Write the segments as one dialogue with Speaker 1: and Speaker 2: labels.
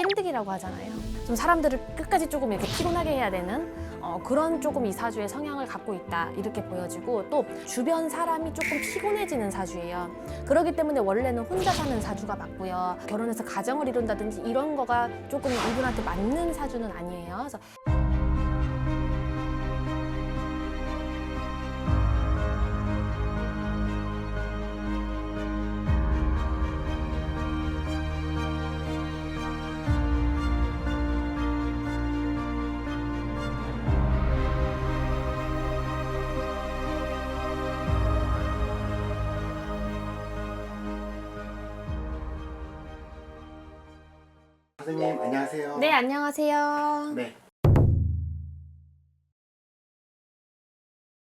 Speaker 1: 찐득이라고 하잖아요. 좀 사람들을 끝까지 조금 이렇게 피곤하게 해야 되는 어, 그런 조금 이 사주의 성향을 갖고 있다 이렇게 보여지고 또 주변 사람이 조금 피곤해지는 사주예요. 그렇기 때문에 원래는 혼자 사는 사주가 맞고요. 결혼해서 가정을 이룬다든지 이런 거가 조금 이분한테 맞는 사주는 아니에요. 그래서
Speaker 2: 선생님 안녕하세요.
Speaker 1: 네 안녕하세요.
Speaker 2: 네.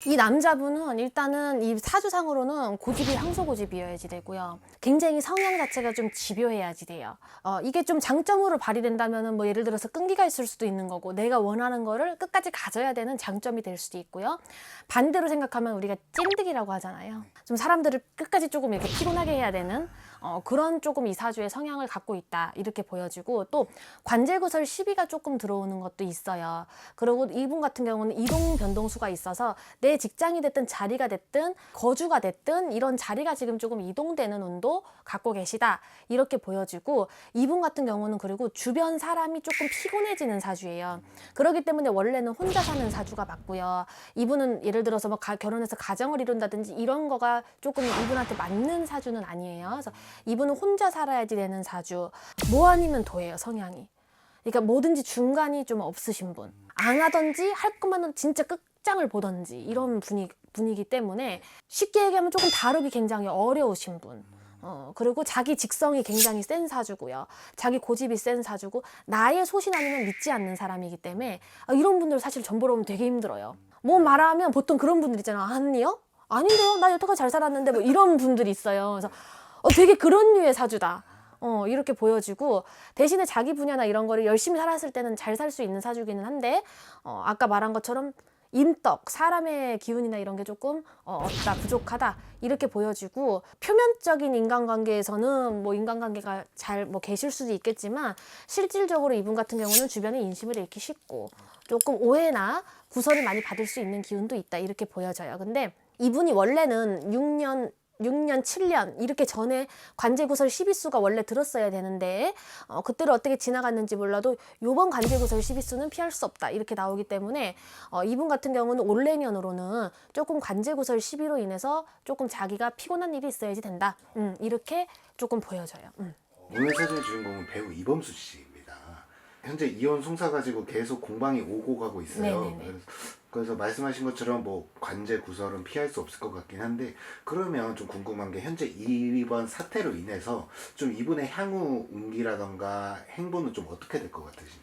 Speaker 1: 이 남자분은 일단은 이 사주상으로는 고집이 항소 고집이어야지 되고요. 굉장히 성향 자체가 좀 집요해야지 돼요. 어, 이게 좀 장점으로 발휘된다면은 뭐 예를 들어서 끈기가 있을 수도 있는 거고 내가 원하는 거를 끝까지 가져야 되는 장점이 될 수도 있고요. 반대로 생각하면 우리가 찐득이라고 하잖아요. 좀 사람들을 끝까지 조금 이렇게 피곤하게 해야 되는 어, 그런 조금 이 사주의 성향을 갖고 있다 이렇게 보여지고 또 관제구설 시비가 조금 들어오는 것도 있어요. 그리고 이분 같은 경우는 이동 변동수가 있어서 내 직장이 됐든 자리가 됐든 거주가 됐든 이런 자리가 지금 조금 이동되는 운도 갖고 계시다 이렇게 보여지고 이분 같은 경우는 그리고 주변 사람이 조금 피곤해지는 사주예요. 그렇기 때문에 원래는 혼자 사는 사주가 맞고요. 이분은 예를 들어서 뭐 가- 결혼해서 가정을 이룬다든지 이런 거가 조금 이분한테 맞는 사주는 아니에요. 그래서 이분은 혼자 살아야지 되는 사주. 뭐 아니면 도예요, 성향이. 그러니까 뭐든지 중간이 좀 없으신 분. 안 하던지 할 것만은 진짜 끝장을 보던지 이런 분위기, 분위기 때문에 쉽게 얘기하면 조금 다루기 굉장히 어려우신 분. 어, 그리고 자기 직성이 굉장히 센 사주고요. 자기 고집이 센 사주고, 나의 소신 아니면 믿지 않는 사람이기 때문에, 아, 이런 분들 사실 전 보러 오면 되게 힘들어요. 뭐 말하면 보통 그런 분들 있잖아. 아니요? 아닌데요? 나 여태까지 잘 살았는데, 뭐 이런 분들이 있어요. 그래서, 어, 되게 그런 류의 사주다. 어, 이렇게 보여지고, 대신에 자기 분야나 이런 거를 열심히 살았을 때는 잘 살 수 있는 사주기는 한데, 어, 아까 말한 것처럼 임떡, 사람의 기운이나 이런 게 조금 어, 없다, 부족하다 이렇게 보여지고 표면적인 인간관계에서는 뭐 인간관계가 잘 뭐 계실 수도 있겠지만 실질적으로 이분 같은 경우는 주변에 인심을 잃기 쉽고 조금 오해나 구설을 많이 받을 수 있는 기운도 있다 이렇게 보여져요. 근데 이분이 원래는 6년 6년, 7년 이렇게 전에 관제구설 12수가 원래 들었어야 되는데 어, 그때를 어떻게 지나갔는지 몰라도 요번 관제구설 12수는 피할 수 없다 이렇게 나오기 때문에 어, 이분 같은 경우는 올레년으로는 조금 관제구설 12로 인해서 조금 자기가 피곤한 일이 있어야지 된다 음, 이렇게 조금 보여져요. 음.
Speaker 2: 오늘 사진의 주인공은 배우 이범수 씨입니다. 현재 이혼 송사 가지고 계속 공방이 오고 가고 있어요.
Speaker 1: 네네네.
Speaker 2: 그래서, 그래서 말씀하신 것처럼 뭐 관제 구설은 피할 수 없을 것 같긴 한데 그러면 좀 궁금한 게 현재 이번 사태로 인해서 좀 이분의 향후 운기라던가 행보는 좀 어떻게 될 것 같으신지.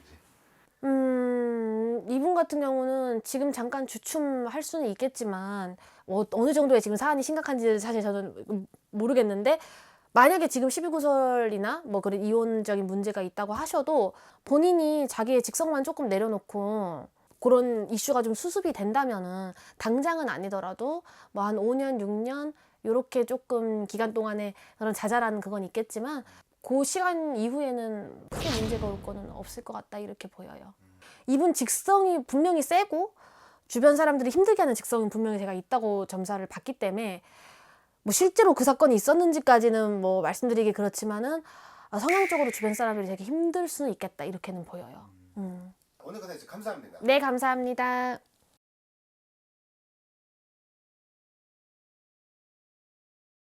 Speaker 1: 음, 이분 같은 경우는 지금 잠깐 주춤할 수는 있겠지만 어, 어느 정도의 지금 사안이 심각한지 사실 저는 모르겠는데 만약에 지금 12구설이나 뭐 그런 이혼적인 문제가 있다고 하셔도 본인이 자기의 직성만 조금 내려놓고 그런 이슈가 좀 수습이 된다면은 당장은 아니더라도 뭐 한 5년, 6년 요렇게 조금 기간 동안에 그런 자잘한 그건 있겠지만 그 시간 이후에는 크게 문제가 올 거는 없을 것 같다 이렇게 보여요. 이분 직성이 분명히 세고 주변 사람들이 힘들게 하는 직성은 분명히 제가 있다고 점사를 받기 때문에 뭐 실제로 그 사건이 있었는지까지는 뭐 말씀드리기 그렇지만은 아, 성향적으로 주변 사람들이 되게 힘들 수는 있겠다 이렇게는 보여요. 음.
Speaker 2: 감사합니다.
Speaker 1: 네 감사합니다.